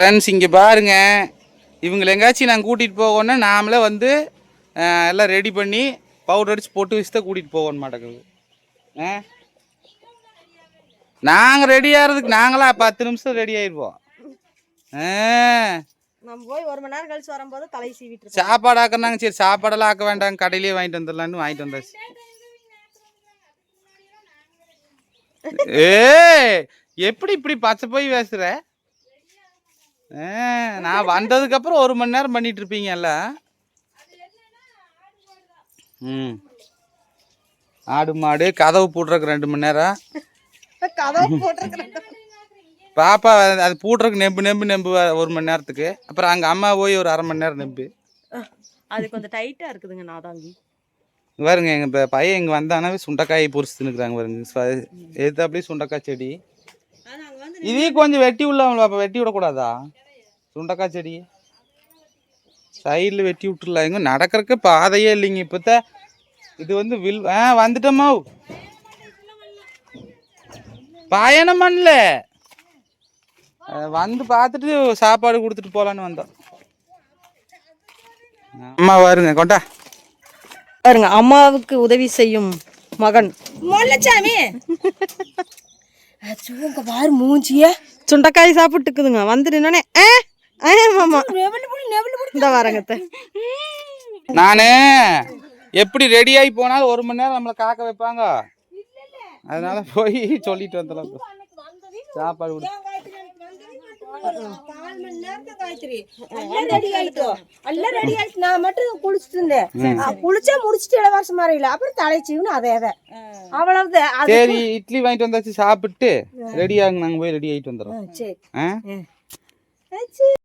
Friends இங்கே பாருங்க. இவங்களை எங்கேயாச்சும் நாங்கள் கூட்டிகிட்டு போகணும்னா நாமளே வந்து எல்லாம் ரெடி பண்ணி பவுடர் அடிச்சு போட்டு வச்சு தான் கூட்டிகிட்டு போகணும் மாட்டேங்குது. ஆ? நாங்கள் ரெடி ஆகிறதுக்கு நாங்களா பத்து நிமிஷம் ரெடி ஆயிடுவோம் ஆ. நம்ம போய் ஒரு மணி நேரம் கழிச்சு வரும்போது தலை சீவிட்டு இருப்போம். சாப்பாடு ஆக்குறாங்க சரி சாப்பாடெல்லாம் ஆக்க வேண்டாம். கடையிலேயே வாங்கிட்டு வந்துடலான்னு வாங்கிட்டு வந்தாச்சு. ஏய் எப்படி இப்படி பச்சை போய் பேசுற? ஆ, நான் வந்ததுக்கு அப்புறம் ஒரு மணி நேரம் பண்ணிட்டு இருப்பீங்கல்ல? ம். ஆடு மாடு கதவு போடுறதுக்கு ரெண்டு மணி நேரம். கதவு பாப்பா அது- பூட்டுறதுக்கு நெம்பு நெம்பு நெம்பு ஒரு மணி நேரத்துக்கு. அப்புறம் அங்கே அம்மா போய் ஒரு அரை மணி நேரம் நெம்பு. அது கொஞ்சம் டைட்டா இருக்குதுங்க நாதாங்கி. இங்க பாருங்க எங்க ப- பையன் இங்க வந்தானாவே சுண்டக்காயை பொறிச்சு தின்னுக்குறாங்க பாருங்க. எது அப்படியே சுண்டக்காய் செடி. இதையும் கொஞ்சம் வெட்டி விடலாம் அப்ப வெட்டி விடக்கூடாதா? சுண்டக்காய் செடி. சைடில் வெட்டி விட்டுடலாம். எங்க நடக்கறதுக்கு பாதையே இல்லைங்க இப்போத்த. இது வந்து வில் ஆ வந்துட்டோமா பயணம் பண்ணல. வந்து பார்த்துட்டு சாப்பாடு கொடுத்துட்டு போலான்னு வந்தோம். அம்மா வருங்க கொண்டா. பாருங்க அம்மாவுக்கு உதவி செய்யும் மகன். மொல்லச்சாமி. பாரு மூஞ்சிய. சுண்டைக்காய் சாப்பிட்டுக்குதுங்க. வந்து நின்னோடனே ஆ? ஆ மாமா நெவலு புடி நெவலு புடி இந்த வரங்கத்த நானு எப்படி ரெடி ஆகி போனாலும் ஒரு மணி நேரம் நம்மளை காக்க வைப்பாங்க. அதனால போய் சொல்லிட்டு வந்துடலாம் சாப்பாடு நான் மட்டும் குளிச்சுட்டு இருந்தேன் குளிச்சா முடிச்சிட்டு இளவரசம் இல்லை அப்புறம் தலைச்சின்னு அதே அதை. அவ்வளவுதான். அது சரி இட்லி வாங்கிட்டு வந்தாச்சு சாப்பிட்டு ரெடி ஆகுங்க நாங்கள் போய் ரெடி ஆகிட்டு வந்துடுறோம். சரி. ஆ? ஆ, சரி.